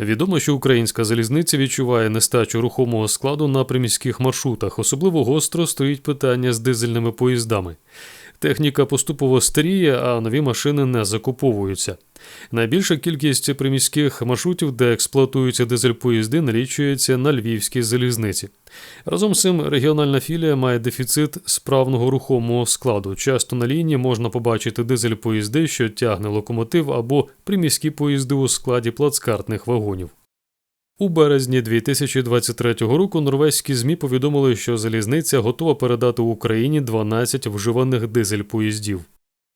Відомо, що українська залізниця відчуває нестачу рухомого складу на приміських маршрутах. Особливо гостро стоїть питання з дизельними поїздами. Техніка поступово старіє, а нові машини не закуповуються. Найбільша кількість приміських маршрутів, де експлуатуються дизель-поїзди, налічується на львівській залізниці. Разом з цим регіональна філія має дефіцит справного рухомого складу. Часто на лінії можна побачити дизель-поїзди, що тягне локомотив або приміські поїзди у складі плацкартних вагонів. У березні 2023 року норвезькі ЗМІ повідомили, що залізниця готова передати Україні 12 вживаних дизель-поїздів.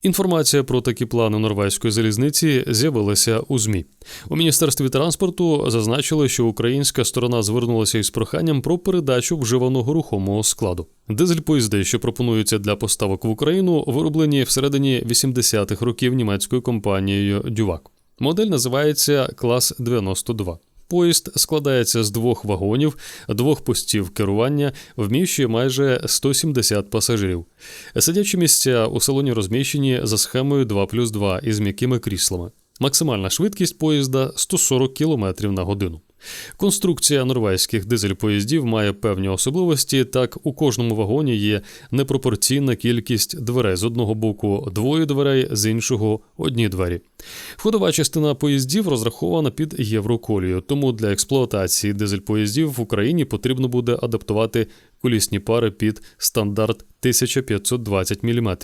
Інформація про такі плани норвезької залізниці з'явилася у ЗМІ. У міністерстві транспорту зазначили, що українська сторона звернулася із проханням про передачу вживаного рухомого складу. Дизель-поїзди, що пропонуються для поставок в Україну, вироблені всередині 80-х років німецькою компанією Дювак. Модель називається Клас 92. Поїзд складається з двох вагонів, двох постів керування, вміщує майже 170 пасажирів. Сидячі місця у салоні розміщені за схемою 2 плюс 2 із м'якими кріслами. Максимальна швидкість поїзда 140 км на годину. Конструкція норвезьких дизель-поїздів має певні особливості. Так, у кожному вагоні є непропорційна кількість дверей з одного боку двоє дверей, з іншого одні двері. Входова частина поїздів розрахована під євроколію, тому для експлуатації дизель-поїздів в Україні потрібно буде адаптувати колісні пари під стандарт 1520 мм.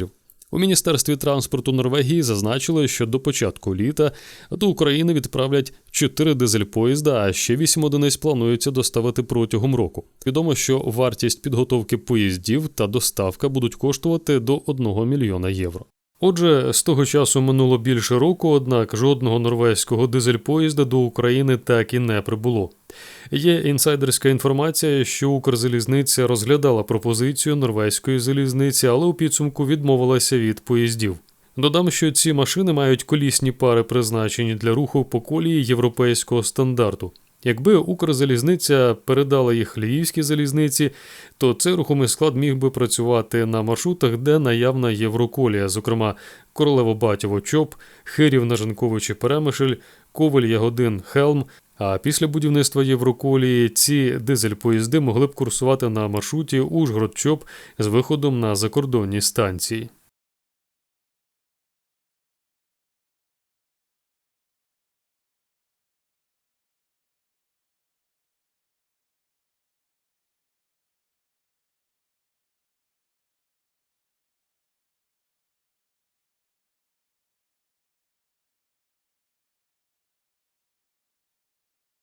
У міністерстві транспорту Норвегії зазначили, що до початку літа до України відправлять 4 дизель-поїзда, а ще 8 одиниць планується доставити протягом року. Відомо, що вартість підготовки поїздів та доставка будуть коштувати до 1 мільйона євро. Отже, з того часу минуло більше року, однак жодного норвезького дизель-поїзда до України так і не прибуло. Є інсайдерська інформація, що Укрзалізниця розглядала пропозицію норвезької залізниці, але у підсумку відмовилася від поїздів. Додам, що ці машини мають колісні пари, призначені для руху по колії європейського стандарту. Якби Укрзалізниця передала їх львівській залізниці, то цей рухомий склад міг би працювати на маршрутах, де наявна євроколія, зокрема Королево Батєво Чоп, Хирів Наженковичі Перемишль, Коваль Ягодин Хелм. А після будівництва Євроколії ці дизель-поїзди могли б курсувати на маршруті Ужгород-Чоп з виходом на закордонні станції.